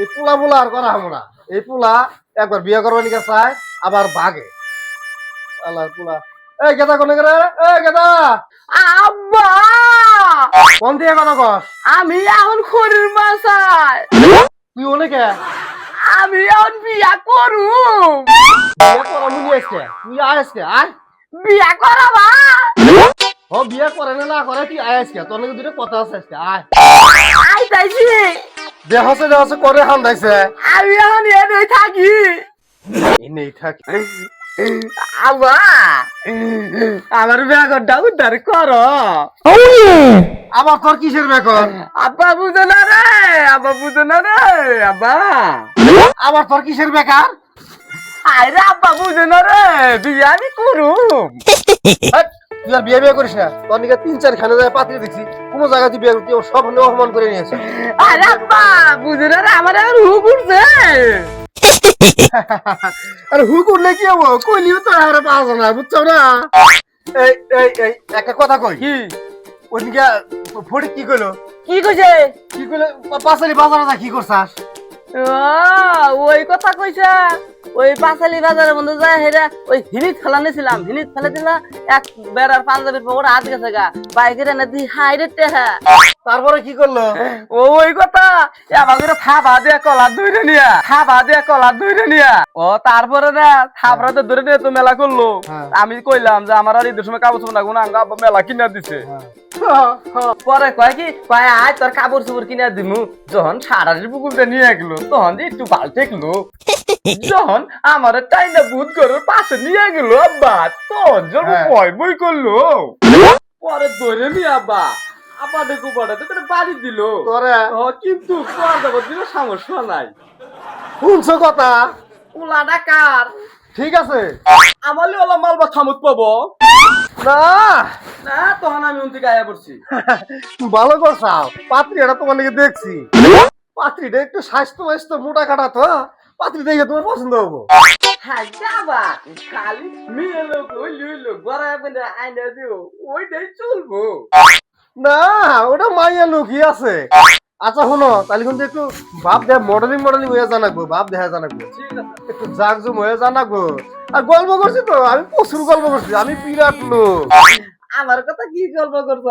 এই পোলা পোলা আর করা হব না। এই পোলা একবার বিয়ে করবার নিকে চায় আবার বাগে। আল্লাহ পোলা। এই গেদা কোনে করে এই গেদা! আব্বা! কোন দিয়ে কথা কস? আমি এখন খরির বাসায়। তুই অনেকে আমি এখন বিয়া করুম। বিয়ে করা মুনি আজকে তুই আয় আজকে আয়। বিয়া করাবা ও বিয়ে করে না না করে তুই আয় আজকে। তোর নাকি দুটো কথা আছে আজকে আয়। আইতাইছি। দেহ আছে দেহ আছে করে হান দাইছে আমি এখন এনেই থাকি। নেই থাক। আব্বা আমার ব্যাগটা উদ্ধার কর। আবার তোর কিসের বেকর আব্বা বুঝে না রে আব্বা বুঝে না রে আব্বা। আবার তোর কিসের বেকার আরে আব্বা বুঝে না রে বিয়া আমি করুম। তুই আর বিয়ে বিয়ে করিস না। তোর নিকে তিন চার খানে যায় পাত্রী দেখছি কোনো জায়গা তুই বিয়ে করতে সব হলে অপমান করে নিয়েছে। আরে আব্বা বুঝে না? আমার এখন হু করছে আরে হু করলে কি হব? কইলিও তো আর পাওয়া না বুঝছ না? এই এই এই একটা কথা কই। কি? ওইদিকে ফড়ি কি কইলো? কি কইছে? কি কইলো? পাঁচালি বাজারে যা কি করছাস? ওই কথা কইছে। ওই পাঁচালি বাজারের মধ্যে যায় হেরা ওই হিনিত ফেলা নিয়েছিলাম হিনিত ফেলে দিলা এক বেড়ার পাঞ্জাবির পকড়ে হাত গেছে গা। বাইকের এনে দি হাই রে টেহা। তারপরে কি করল? ও ওই কথা। আমাকে দিয়ে কলা ধরে নিয়া। থাবা দিয়ে কলা ধরে নিয়া। ও তারপরে না থাবরা তো ধরে নিয়ে তো মেলা করল। হ্যাঁ। আমি কইলাম যে আমার আর ঈদের সময় লাগবো না আঙ্গা মেলা কিনা দিছে। হ্যাঁ। পরে কয় কি কয় আয় তোর কাপড় চোপড় কিনা দিমু। যখন বুকুলটা নিয়ে গেল তখন যে একটু ভালো ঠেকলো। যখন আমার টাইনা পাশে নিয়ে গেল আব্বা তখন যখন হ্যাঁ। ভয় বই করল। পরে ধরে নি আব্বা দেখো বড় তো করে বাড়ি দিল। তোরে ও কিন্তু দিল সমস্যা নাই। শুনছো কথা? ওলা ডাকার ঠিক আছে। আমালে ওলা মালবা থামুত পাবো। না। না তখন আমি উনতে গায়ে পড়ছি। ভালো করছাও পাত্রী এটা তোমার নাকি দেখছি। পাত্রীটা একটু স্বাস্থ্য স্বাস্থ্য মোটা কাটা তো পাত্রী দেখে তোমার পছন্দ হব। হ্যাঁ যাবা। খালি মেয়ে লোক ওই লুই লোক গড়ায় বেঁধে আইনা দিও ওইটাই চলবো। না ওটা মাইয়া লোকই আছে। আচ্ছা শোনো তাহলে কিন্তু একটু বাপ দেহ মডেলিং মডেলিং হয়ে জানাকবো বাপ দেখা আছে। একটু জাক জুম হয়ে জানাকবো। আর গল্প করছি তো? আমি প্রচুর গল্প করছি আমি বিরাট লোক। আমার কথা কি গল্প করছ?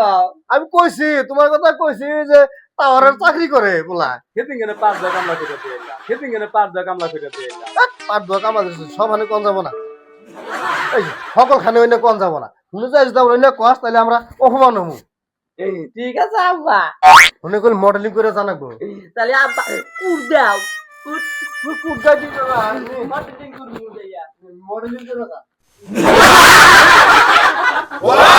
আমি কইছি তোমার কথা কইছি যে টাওয়ারের চাকরি করে বলা। খেতে গেলে পাঁচ দা কামলা করে দিয়ে খেতে গেলে পাঁচ দা কামলা করে দিয়ে পাঁচ দোয়া কামা দিচ্ছে সব হানে কন যাব না। এই সকল খানে অন্য কন যাব না। শুনে যাই যদি আমরা অন্য কস তাহলে আমরা অপমান হব ঠিক আছে আব্বা। মনে করি মডেলিং করে জানাব। তাহলে আব্বা কুর দাও। কুর কুর্তা দিতে মার্কেটিং 어른들 들어가. 와!